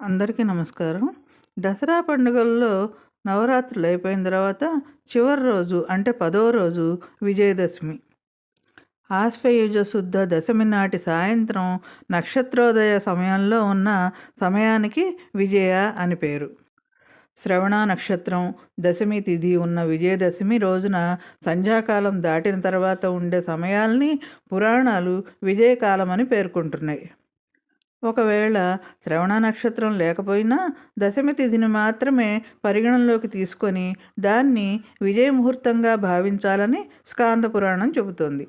అందరికీ నమస్కారం. దసరా పండుగల్లో నవరాత్రులు అయిపోయిన తర్వాత చివరి రోజు అంటే పదో రోజు విజయదశమి. ఆశ్వయుజ శుద్ధ దశమి నాటి సాయంత్రం నక్షత్రోదయ సమయంలో ఉన్న సమయానికి విజయ అని పేరు. శ్రవణ నక్షత్రం దశమి తిథి ఉన్న విజయదశమి రోజున సంధ్యాకాలం దాటిన తర్వాత ఉండే సమయాల్ని పురాణాలు విజయకాలం అని పేర్కొంటున్నాయి. ఒకవేళ శ్రవణ నక్షత్రం లేకపోయినా దశమి తిథిని మాత్రమే పరిగణనలోకి తీసుకొని దాన్ని విజయముహూర్తంగా భావించాలని స్కాంద పురాణం చెబుతోంది.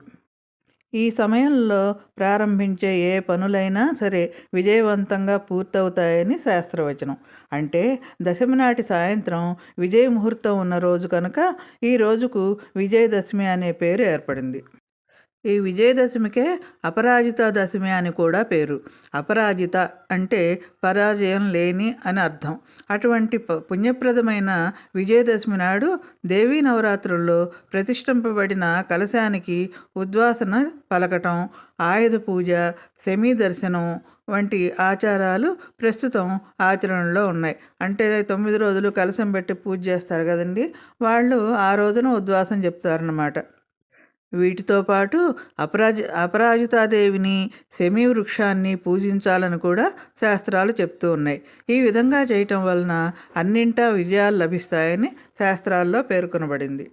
ఈ సమయంలో ప్రారంభించే ఏ పనులైనా సరే విజయవంతంగా పూర్తవుతాయని శాస్త్రవచనం. అంటే దశమి నాటి సాయంత్రం విజయ ముహూర్తం ఉన్న రోజు కనుక ఈ రోజుకు విజయదశమి అనే పేరు ఏర్పడింది. ఈ విజయదశమికే అపరాజిత దశమి అని కూడా పేరు. అపరాజిత అంటే పరాజయం లేని అని అర్థం. అటువంటి పుణ్యప్రదమైన విజయదశమి నాడు దేవీ నవరాత్రుల్లో ప్రతిష్ఠింపబడిన కలశానికి ఉద్వాసన పలకటం ఆయుధ పూజ సెమీ దర్శనం వంటి ఆచారాలు ప్రస్తుతం ఆచరణలో ఉన్నాయి. అంటే తొమ్మిది రోజులు కలశం పెట్టి పూజ చేస్తారు కదండి. వాళ్ళు ఆ రోజున ఉద్వాసం చెప్తారన్నమాట. వీటితో పాటు అపరాజి అపరాజితాదేవిని శమీ వృక్షాన్ని పూజించాలని కూడా శాస్త్రాలు చెప్తూ ఉన్నాయి. ఈ విధంగా చేయటం వలన అన్నింటా విజయాలు లభిస్తాయని శాస్త్రాల్లో పేర్కొనబడింది.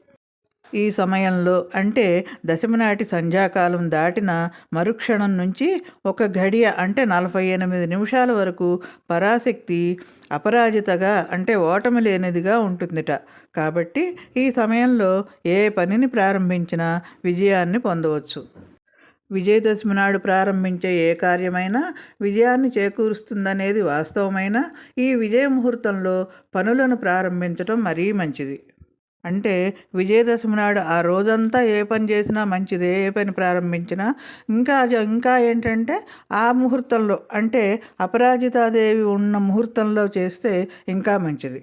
ఈ సమయంలో అంటే దశమి నాటి సంధ్యాకాలం దాటిన మరుక్షణం నుంచి ఒక ఘడియ అంటే నలభై ఎనిమిది నిమిషాల వరకు పరాశక్తి అపరాజితగా అంటే ఓటమి లేనిదిగా ఉంటుందిట. కాబట్టి ఈ సమయంలో ఏ పనిని ప్రారంభించినా విజయాన్ని పొందవచ్చు. విజయదశమి నాడు ప్రారంభించే ఏ కార్యమైనా విజయాన్ని చేకూరుస్తుందనేది వాస్తవమైన ఈ విజయ ముహూర్తంలో పనులను ప్రారంభించడం మరీ మంచిది. అంటే విజయదశమి నాడు ఆ రోజంతా ఏ పని చేసినా మంచిదే ఏ పని ప్రారంభించినా ఇంకా ఇంకా ఏంటంటే ఆ ముహూర్తంలో అంటే అపరాజితాదేవి ఉన్న ముహూర్తంలో చేస్తే ఇంకా మంచిది.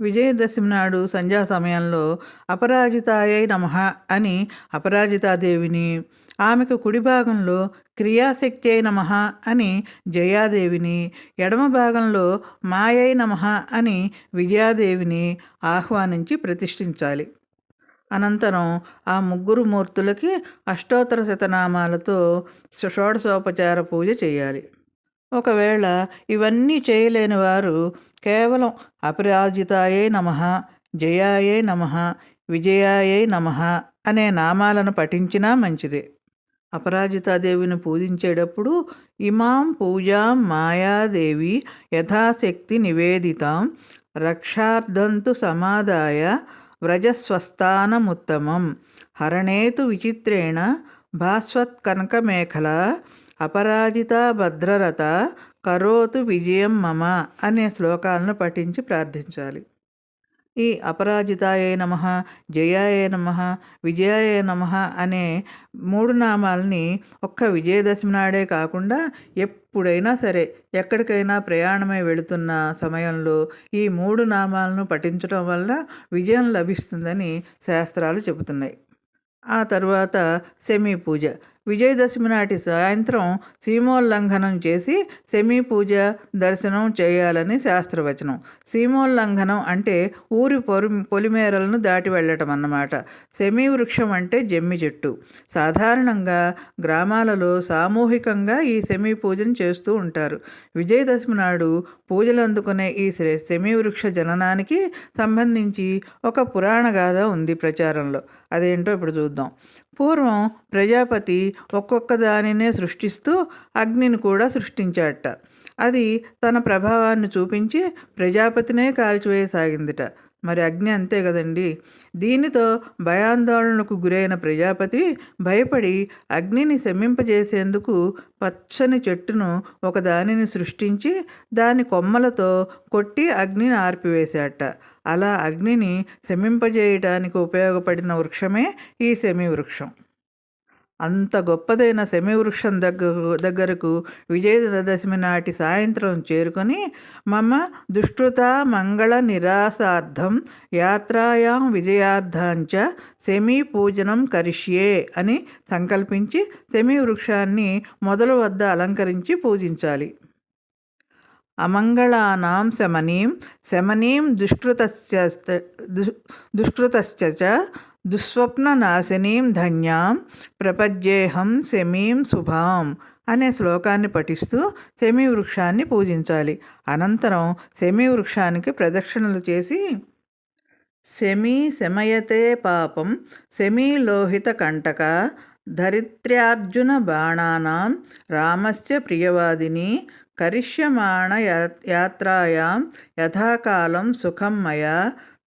విజయదశమి నాడు సంధ్యా సమయంలో అపరాజితాయై నమ అని అపరాజితాదేవిని ఆమెకు కుడి భాగంలో క్రియాశక్తి అయి నమ అని జయాదేవిని ఎడమ భాగంలో మాయై నమ అని విజయాదేవిని ఆహ్వానించి ప్రతిష్ఠించాలి. అనంతరం ఆ ముగ్గురు మూర్తులకి అష్టోత్తర శతనామాలతో షోడశోపచార పూజ చేయాలి. ఒకవేళ ఇవన్నీ చేయలేని వారు కేవలం అపరాజితాయే నమ జయాయే నమ విజయాయే నమ అనే నామాలను పఠించినా మంచిదే. అపరాజితాదేవిని పూజించేటప్పుడు ఇమాం పూజాం మాయాదేవి యథాశక్తి నివేదితాం. రక్షార్థంతు సమాదాయ వ్రజస్వస్థానముత్తమం. హరణేతు విచిత్రేణ భాస్వత్కనకమేఖల అపరాజిత భద్రరత కరోతు విజయం మమ అనే శ్లోకాలను పఠించి ప్రార్థించాలి. ఈ అపరాజితాయ నమ జయాయ నమ విజయాయ నమ అనే మూడు నామాలని ఒక్క విజయదశమి నాడే కాకుండా ఎప్పుడైనా సరే ఎక్కడికైనా ప్రయాణమై వెళుతున్న సమయంలో ఈ మూడు నామాలను పఠించడం వల్ల విజయం లభిస్తుందని శాస్త్రాలు చెబుతున్నాయి. ఆ తర్వాత సెమీ పూజ. విజయదశమి నాటి సాయంత్రం సీమోల్లంఘనం చేసి సెమీ పూజ దర్శనం చేయాలని శాస్త్రవచనం. సీమోల్లంఘనం అంటే ఊరి పొరు పొలిమేరలను దాటి వెళ్ళటం అన్నమాట. సెమీ వృక్షం అంటే జమ్మి చెట్టు. సాధారణంగా గ్రామాలలో సామూహికంగా ఈ సెమీ పూజను చేస్తూ ఉంటారు. విజయదశమి నాడు పూజలు అందుకునే ఈ సెమీ వృక్ష జననానికి సంబంధించి ఒక పురాణ గాథ ఉంది ప్రచారంలో. అదేంటో ఇప్పుడు చూద్దాం. పూర్వం ప్రజాపతి ఒక్కొక్క దానినే సృష్టిస్తూ అగ్నిని కూడా సృష్టించాట అది తన ప్రభావాన్ని చూపించి ప్రజాపతినే కాల్చివేయసాగిందిట. మరి అగ్ని అంతే కదండి. దీనితో భయాందోళనకు గురైన ప్రజాపతి భయపడి అగ్నిని శమింపజేసేందుకు పచ్చని చెట్టును ఒక దానిని సృష్టించి దాని కొమ్మలతో కొట్టి అగ్నిని ఆర్పివేశాట. అలా అగ్నిని శమింపజేయటానికి ఉపయోగపడిన వృక్షమే ఈ శమి వృక్షం అంత గొప్పదైన శమివృక్షం దగ్గర దగ్గరకు విజయదశమి నాటి సాయంత్రం చేరుకొని మమ దుష్కృత మంగళ నిరాశార్థం యాత్రాయాం విజయార్థాంచ శమీ పూజనం కరిష్యే అని సంకల్పించి శమీ వృక్షాన్ని మొదలు వద్ద అలంకరించి పూజించాలి. అమంగళానాం శమనీం శమనీం దుష్కృతశ్చ దు- దుష్కృతశ్చ దుస్వప్ననాశినీం ధన్యాం ప్రపజ్యేహం శమీం శుభాం అనే శ్లోకాన్ని పఠిస్తూ శమీ వృక్షాన్ని పూజించాలి. అనంతరం శమీ వృక్షానికి ప్రదక్షిణలు చేసి శమీ శమయతే పాపం శమీలోహిత కంటక ధరిత్ర్యార్జున బాణానాం రామస్య ప్రియవాదిని కరిష్యమాణ యా- యాత్రాయాం యథాకాలం సుఖం మయా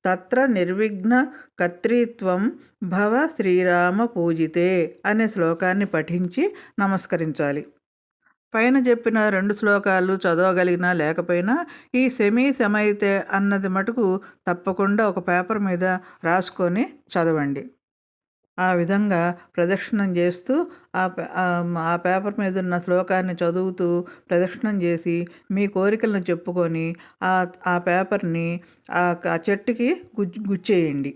తత్ర నిర్విఘ్న కర్తృత్వం భవ శ్రీరామ పూజితే అనే శ్లోకాన్ని పఠించి నమస్కరించాలి. పైన చెప్పిన రెండు శ్లోకాలు చదవగలిగినా లేకపోయినా ఈ సెమీ సెమైతే అన్నది మటుకు తప్పకుండా ఒక పేపర్ మీద రాసుకొని చదవండి. ఆ విధంగా ప్రదక్షిణం చేస్తూ ఆ ఆ- పేపర్ మీద ఉన్న శ్లోకాన్ని చదువుతూ ప్రదక్షిణం చేసి మీ కోరికలను చెప్పుకొని ఆ ఆ పేపర్ని ఆ చెట్టుకి గుజ్ గుచ్చేయండి.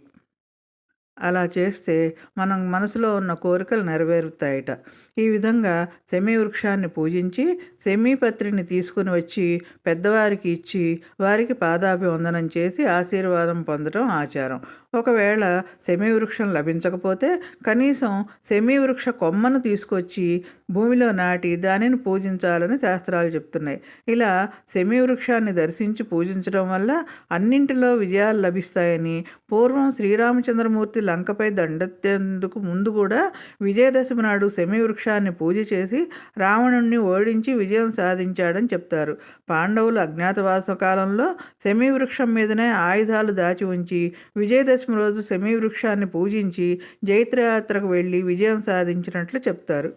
అలా చేస్తే మనం మనసులో ఉన్న కోరికలు నెరవేరుతాయట. ఈ విధంగా సెమీ వృక్షాన్ని పూజించి సెమీపత్రిని తీసుకుని వచ్చి పెద్దవారికి ఇచ్చి వారికి పాదాభివందనం చేసి ఆశీర్వాదం పొందడం ఆచారం. ఒకవేళ సెమీవృక్షం లభించకపోతే కనీసం సెమీవృక్ష కొమ్మను తీసుకొచ్చి భూమిలో నాటి దానిని పూజించాలని శాస్త్రాలు చెప్తున్నాయి. ఇలా సెమీవృక్షాన్ని దర్శించి పూజించడం వల్ల అన్నింటిలో విజయాలు లభిస్తాయని పూర్వం శ్రీరామచంద్రమూర్తి లంకపై దండెత్తేందుకు ముందు కూడా విజయదశమి నాడు సెమీ వృక్షాన్ని పూజ చేసి రావణుణ్ణి ఓడించి విజయ విజయం సాధించాడని చెప్తారు. పాండవులు అజ్ఞాతవాస కాలంలో సెమీ వృక్షం మీదనే ఆయుధాలు దాచి ఉంచి విజయదశమి రోజు సెమీ వృక్షాన్ని పూజించి జైత్రయాత్రకు వెళ్ళి విజయం సాధించినట్లు చెప్తారు.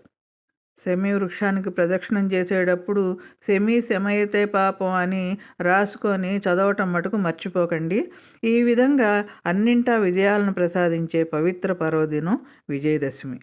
సెమీ వృక్షానికి ప్రదక్షిణం చేసేటప్పుడు సెమీ శమయతే పాపం అని రాసుకొని చదవటం మటుకు మర్చిపోకండి. ఈ విధంగా అన్నింటా విజయాలను ప్రసాదించే పవిత్ర పర్వదినం విజయదశమి.